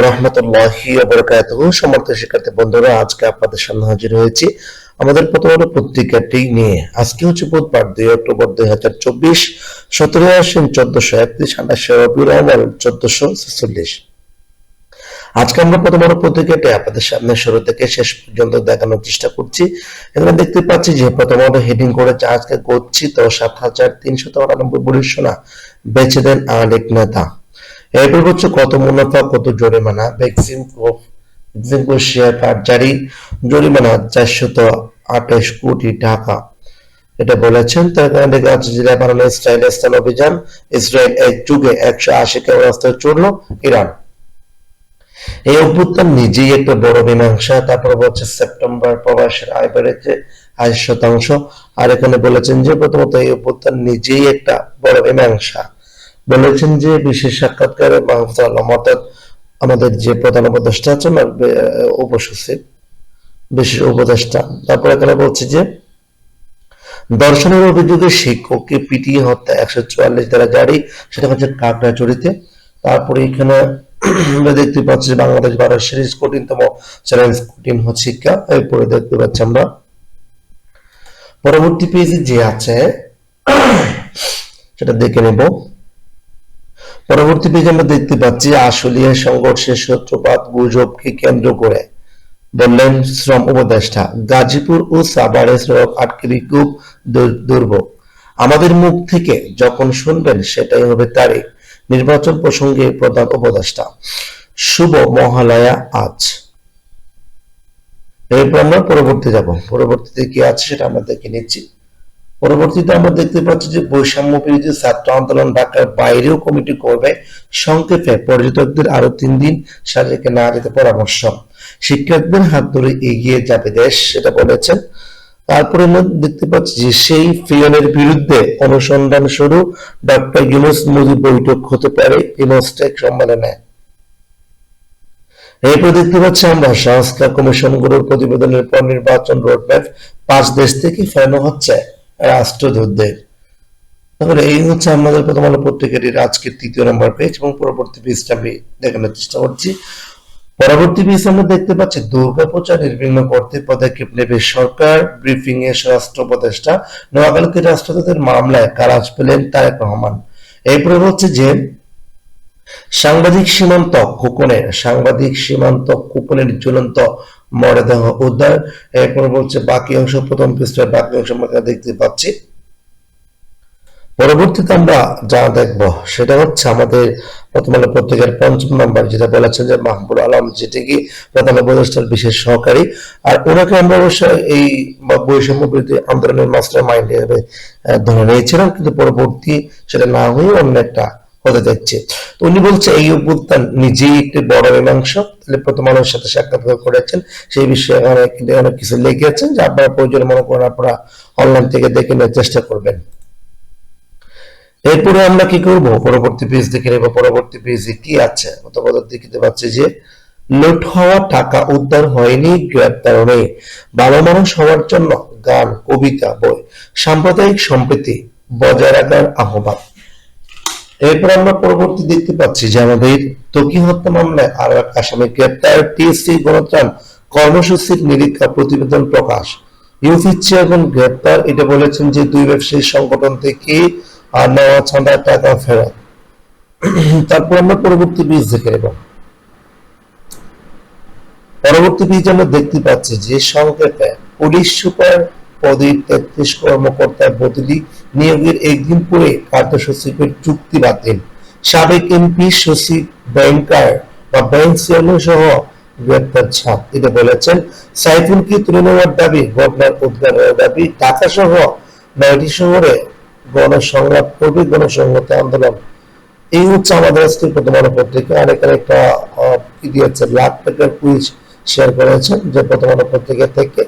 রহমতুল্লাহি বরকাতুহ। সমর্থ শিক্ষার্থী বন্ধুরা, আজকে আপনাদের সামনে হাজির হয়েছি আমাদের প্রথম আলো পত্রিকাটি নিয়ে। আজকে হচ্ছে বুধবার, দুই অক্টোবর, দুই হাজার চব্বিশ সতেরো আসেন চোদ্দশো একত্রিশ, আঠাশে চোদ্দশো ছেচল্লিশ। আজকে আমরা প্রথম আলো পত্রিকাটি আপনাদের সামনে শুরু থেকে শেষ পর্যন্ত দেখানোর চেষ্টা করছি। এখানে দেখতে পাচ্ছি যে প্রথম আলো হেডিং করেছে আজকে গচ্ছিত সাত হাজার তিনশো আটানব্বই বড়ি সোনা, বেচে দেন আরেক নেতা। এরপর হচ্ছে কত মুনাফা, কত জরিমানা। শেয়ার কার্ড জারি। জরিমানা চারশত আঠাশ কোটি টাকা। এটা বলেছেন তার কারণে যাচ্ছে যে ইসরায়েল স্থান অভিযান। ইসরায়েল এক যুগে একশো আশি ক্ষেপণাস্ত্র চড়ল ইরান। এই অভ্যুত্থান নিজেই একটা বড় মীমাংসা। তারপর বলছে সেপ্টেম্বর প্রবাসের আয় বেড়েছে আয় শতাংশ। আর এখানে বলেছেন যে প্রথমত এই অভ্যুত্থান নিজেই একটা বড় মীমাংসা। বলেছেন যে বিশেষ সাক্ষাৎকারে মাহফুজ আলম, অর্থাৎ আমাদের যে প্রধান উপদেষ্টা আছেন উপসচিব, বিশেষ উপদেষ্টা। তারপর এখানে বলছে যে, দর্শনের অভিযোগে শিক্ষককে পিটিয়ে হত্যা, একশো চুয়াল্লিশ দ্বারা জারি, সেটা হচ্ছে কাকড়াচড়িতে তারপরে এখানে দেখতে পাচ্ছি বাংলাদেশ ভারত সিরিজ কঠিনতম চ্যালেঞ্জ, কঠিন শিক্ষা। এরপরে দেখতে পাচ্ছি আমরা, পরবর্তী পেজে যে আছে, সেটা দেখে নেব। পরবর্তী পেজে আমরা দেখতে পাচ্ছি, আশুলিয়া সংঘর্ষের সূত্রপাত গুজবকে কেন্দ্র করে বললেন শ্রম উপদেষ্টা। গাজীপুর ও সাভারে সড়ক আটকে দুর- দুর্ভোগ। আমাদের মুখ থেকে যখন শুনবেন, সেটাই হবে তারিখ। নির্বাচন প্রসঙ্গে প্রধান উপদেষ্টা। শুভ মহালয়া আজ। এরপর আমরা পরবর্তী যাব। পরবর্তীতে কি আছে সেটা আমরা দেখে নিচ্ছি। পরবর্তীতে আমরা দেখতে পাচ্ছি যে বৈষম্য বিরোধী ছাত্র আন্দোলন ঢাকার বাইরেও কমিটি করবে। সংক্ষেপে পর্যটকদের আরও তিন দিন সাজেকে না যেতে পরামর্শ। শিক্ষার্থীদের হাত ধরে এগিয়ে যাবে দেশ, সেটা বলেছেন। তারপরে দেখতে পাচ্ছি যে সেই ফিয়নের বিরুদ্ধে অনুসন্ধান শুরু। ডক্টর ইউনুস মোদী বৈঠক হতে পারে ইনোস্টেক সম্মেলনে। এরপর দেখতে পাচ্ছি আমরা সংস্কার কমিশনগুলোর প্রতিবেদনের পর নির্বাচন রোডম্যাপ পাঁচ দেশ থেকে ফেরানো হচ্ছে। রাষ্ট্রদূতদের। তাহলে এই হচ্ছে আমাদের প্রথম আলো পত্রিকাটির আজকের তৃতীয় নম্বর পেজ এবং পরবর্তী পেজটা আমি দেখানোর চেষ্টা করছি। পরবর্তী পেজ আমরা দেখতে পাচ্ছি দুর্গাপূজা নির্বিঘ্ন করতে পদক্ষেপ নেবে সরকার। ব্রিফিং এ স্বরাষ্ট্র উপদেষ্টা নোয়াখালীতে রাষ্ট্রদূতের মামলায় কারাজ পেলেন তারেক রহমান। এরপরে হচ্ছে যে, সাংবাদিক সীমান্ত কুপনের সাংবাদিক সীমান্ত কুপনের ঝুলন্ত মরদেহ উদ্ধার। এরপর বলছে, বাকি অংশ, প্রথম পৃষ্ঠার বাকি অংশ আমরা দেখতে পাচ্ছি। পরবর্তীতে আমরা যা দেখব, সেটা হচ্ছে আমাদের প্রথম আলো পত্রিকার পঞ্চম নম্বর, যেটা বলেছেন যে মাহবুল আলম যেটি কি প্রধান উপদেষ্টার বিশেষ সহকারী। আর ওনাকে আমরা অবশ্যই এই বৈষম্য বিরোধী আন্দোলনের মাস্টার মাইন্ড ধরে নিয়েছিলাম, কিন্তু পরবর্তী সেটা না হয়ে অন্য একটা হতে যাচ্ছে। তো উনি বলছে, এই অভ্যুত্থান নিজেই একটি বড় মীমাংস। তাহলে প্রথম আলোর সাথে সাক্ষাৎকার করেছেন। সেই বিষয়ে অনেক অনেক কিছু লিখেছেন যে আপনারা প্রয়োজন মনে করেন আপনারা অনলাইন থেকে দেখে নেওয়ার চেষ্টা করবেন। এরপরে আমরা কি করব? পরবর্তী পেজ দেখে নেব। পরবর্তী পেজে কি আছে? অথবা দেখতে পাচ্ছি যে, লুট হওয়া, টাকা উদ্ধার হয়নি, গ্রেপ্তার নেই ভালো মানুষ হওয়ার জন্য গান, কবিতা, বই, সাম্প্রদায়িক সম্প্রীতি বজায় রাখার আহ্বান। এরপর আমরা পরবর্তী দেখতে পাচ্ছি যে আমাদের তকি হত্যা মামলায় আরও এক আসামি গ্রেপ্তার টিএসসি গণত্রাণ কর্মসূচির নিরীক্ষা প্রতিবেদন প্রকাশ। ইউপি চেয়ারম্যান গ্রেপ্তার, এটা বলেছেন যে দুই ব্যবসায়ী সংগঠন থেকে নেওয়া টাকা ফেরত। তারপর আমরা পরবর্তী বীজ দেখে নেব। পরবর্তী বীজ আমরা দেখতে পাচ্ছি যে সংক্ষেপে পুলিশ সুপার পদে তেত্রিশ বদলি নিয়োগের একদিন পরে কার্যসচিবের চুক্তি বাতিল। সাবেক এমপি সচিব ব্যাংকার বা ব্যাংক চেয়ারম্যান সহ গ্রেপ্তার ছাপ এটা বলেছেন, সাইফুলকে তুলে নেওয়ার দাবি, ঘটনার উদ্ধারের দাবি ঢাকা সহ নয়টি শহরে গণসংলাপ করবে গণসংহতি আন্দোলন। এই হচ্ছে আমাদের আজকে প্রথম আলো পত্রিকা। আর এখানে একটা কি দিয়েছে, লাখ টাকার কুইজ শেয়ার করেছেন, যে প্রথম আলো পত্রিকা থেকে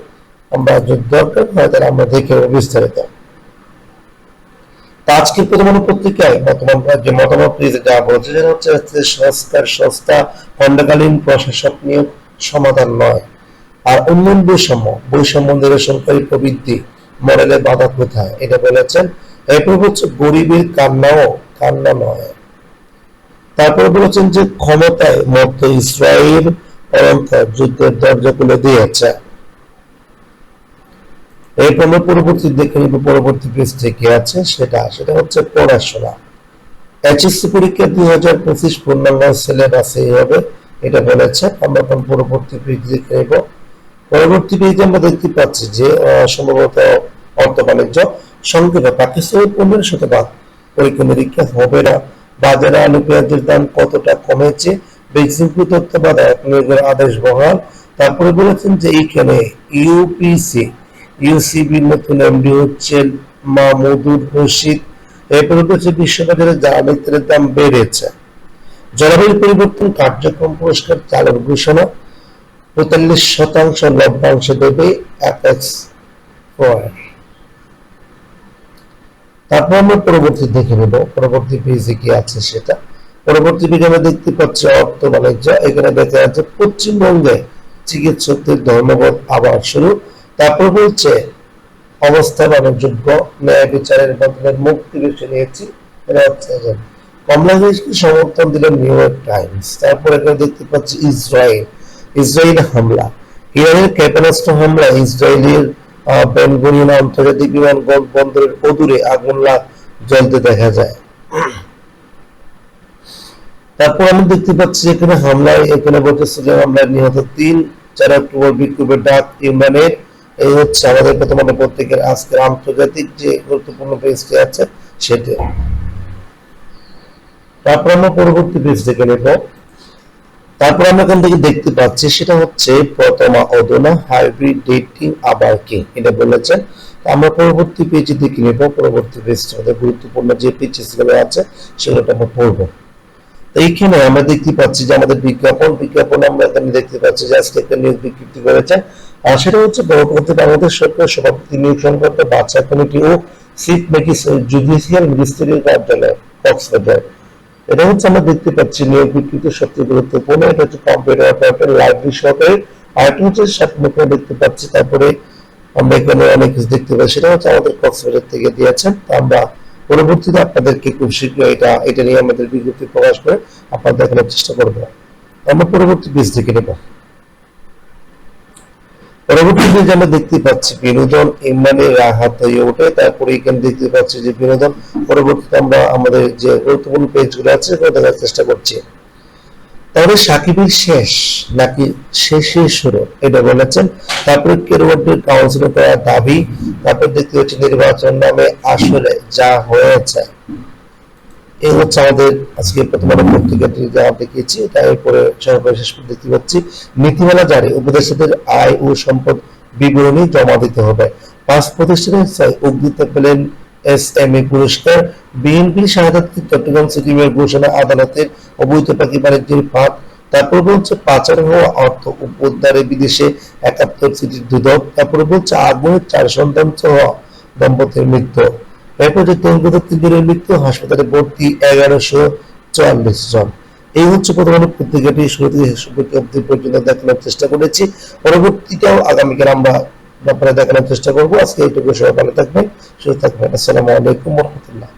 আমরা যদি দরকার হয়, তাহলে আমরা দেখে বিস্তারিত। তা আজকে প্রথম পত্রিকায় বর্তমান, যে মতামত যা বলছে হচ্ছে সংস্কার সংস্থা খণ্ডকালীন প্রশাসক নিয়োগ সমাধান নয়। আর উন্নয়ন বৈষম্য বৈষম্য নিরসনকারী প্রবৃদ্ধি মডেলে বাধা কোথায়? এটা বলেছেন এরপর হচ্ছে গরিবের কান্নাও, কান্না নয়। তারপরে বলেছেন যে ক্ষমতায় মধ্য ইসরায়েল যুদ্ধের দরজা খুলে দিয়েছে। এরপর আমরা পরবর্তী দেখে নিব পরবর্তী পেজ থেকে আছে, সেটা সেটা হচ্ছে পড়াশোনা। এইচএসসি পরীক্ষা দুই হাজার পঁচিশ পূর্ণাঙ্গ সিলেবাসে হবে, এটা বলেছে, আমরা এখন পরবর্তী পেজ দেখে নেব। পরবর্তী পেজে আমরা দেখতে পাচ্ছি যে সম্ভবত অর্থ বাণিজ্য, সংক্ষেপে পাকিস্তানের পনেরো শতভাগ পরীক্ষা নিরীক্ষা হবে না। বাজারে আলু, পেঁয়াজের দাম কতটা কমেছে? বেক্সিমপুর তত্ত্বাবধায়ক নিয়োগের আদেশ বহাল। তারপরে বলেছেন যে এইখানে ইউপিসি ইউসিবির নতুন এমডি হচ্ছেন মাহমুদুর রশিদ। এরপরে বলছে বিশ্ববাজারে জ্বালানি তেলের দাম বেড়েছে, জলবায়ু পরিবর্তন কার্যক্রম পুরস্কার চালুর ঘোষণা, পঁয়তাল্লিশ শতাংশ লভ্যাংশ দেবে তারপর আমরা পরবর্তী দেখে নেব, পরবর্তী পেজে কি আছে সেটা। পরবর্তী পেজে আমরা দেখতে পাচ্ছি অর্থ বাণিজ্য। এখানে দেখা যাচ্ছে পশ্চিমবঙ্গে চিকিৎসকদের ধর্মঘট আবার শুরু। তারপর বলছে অবস্থা বাণিজ্যজ্ঞ ন্যায় বিচারের মাধ্যমে মুক্তি বেছে নিয়েছি। কমলা সমর্থন দিল নিউ ইয়র্ক টাইমস। তারপর এখানে দেখতে পাচ্ছি ইসরায়েল। ইসরায়েল হামলা। ইরানের ক্ষেপণাস্ত্র হামলা ইসরায়েলের আহ, বেন গুরিয়ন আন্তর্জাতিক বিমানবন্দর বন্দরের অদূরে আগুন জ্বলতে দেখা যায়। তারপর আমি দেখতে পাচ্ছি এখানে হামলায় এখানে বলতেছিল হামলায় নিহত তিন চার অক্টোবর বিক্ষোভের ডাক ইমরানের। এই হচ্ছে আমাদের প্রথমত পত্রিকার আজকের আন্তর্জাতিক যে গুরুত্বপূর্ণ পেজটি আছে, সেটা। তারপর আমরা পরবর্তী পেজ দেখে নেব। তারপর আমরা এখান থেকে দেখতে পাচ্ছি, সেটা হচ্ছে প্রথমা অদনা হাইব্রিড ডেটিং আবার কি, এটা বলেছেন আমরা পরবর্তী পেজে দেখে নেব। পরবর্তী পেজটা আমাদের গুরুত্বপূর্ণ যে পেজেসগুলো আছে সেগুলো আমরা পড়ব। এইখানে আমরা দেখতে পাচ্ছি যে আমাদের বিজ্ঞাপন বিজ্ঞাপন আমরা এখানে দেখতে পাচ্ছি যে আজকে একটা নিয়োগ বিজ্ঞপ্তি করেছে। আর সেটা হচ্ছে পরবর্তী বাংলাদেশ সরকার সভাপতি নিয়োগ সংক্রান্ত বাচ্চা কমিটি ও সিট মেকি জুডিশিয়াল ম্যাজিস্ট্রেটের কার্যালয়, কক্সবাজার। এটা হচ্ছে আমরা দেখতে পাচ্ছি নিয়োগ বিজ্ঞপ্তি সবচেয়ে গুরুত্বপূর্ণ। এটা হচ্ছে কম্পিউটার অপারেটর লাইব্রেরি সহকারী আর একটা হচ্ছে এখানে দেখতে পাচ্ছি। তারপরে আমরা এখানে অনেক কিছু দেখতে পাচ্ছি। সেটা হচ্ছে আমাদের কক্সবাজার থেকে দিয়েছেন। আমরা পরবর্তীতে আপনাদেরকে খুব শীঘ্র এটা এটা নিয়ে আমাদের বিজ্ঞপ্তি প্রকাশ করে আপনার দেখানোর চেষ্টা করব। আমরা পরবর্তী পেজ দেখে নেব। পরবর্তী পেজ আমরা দেখতে পাচ্ছি বিনোদন ইমানে রাহাত হয়ে ওঠে, তারপরে এখানে দেখতে পাচ্ছি যে বিনোদন, পরবর্তীতে আমরা আমাদের যে গুরুত্বপূর্ণ পেজগুলো আছে, সেগুলো দেখার চেষ্টা করছি। তাহলে সাকিবের শেষ, নাকি শেষে শুরু, এটা বলেছেন। তারপরে কেরোয়ার্ডের কাউন্সিলর করার দাবি, তারপর দেখতে পাচ্ছি নির্বাচন নামে আসলে যা হয়েছে। এই হচ্ছে আমাদের আজকে প্রথম পত্রিকাটি, যা দেখিয়েছি। তারপরে সরকারি শেষ দেখতে পাচ্ছি, নীতিমালা জারি, উপদেষ্টাদের আয় ও সম্পদ বিবরণী জমা দিতে হবে। পাঁচ প্রতিষ্ঠানের পেলেন এস এম এ পুরস্কার বিএনপির শাহাদাতকে চট্টগ্রাম সিটি মেয়র ঘোষণা আদালতের অবৈধ পাখি বাণিজ্যের ফাঁদ, তারপর বলছে পাচার হওয়া অর্থ উদ্ধারে বিদেশে একাত্তর সিটির দুদক, তারপরে বলছে আগুনের চার সন্তান সহ দম্পতির মৃত্যু। যে তরুণ তিনজনের মৃত্যু, হাসপাতালে ভর্তি এগারোশো চুয়াল্লিশ জন। এই হচ্ছে প্রথমত পত্রিকাটি শুরু থেকে অবধি পর্যন্ত দেখানোর চেষ্টা করেছি। পরবর্তীটাও আগামীকাল আমরা আপনারা দেখানোর চেষ্টা করব। আজকে এইটুকু সবাই ভালো থাকবেন সুস্থ থাকবেন। আসসালামু রহমতুল্লাহ।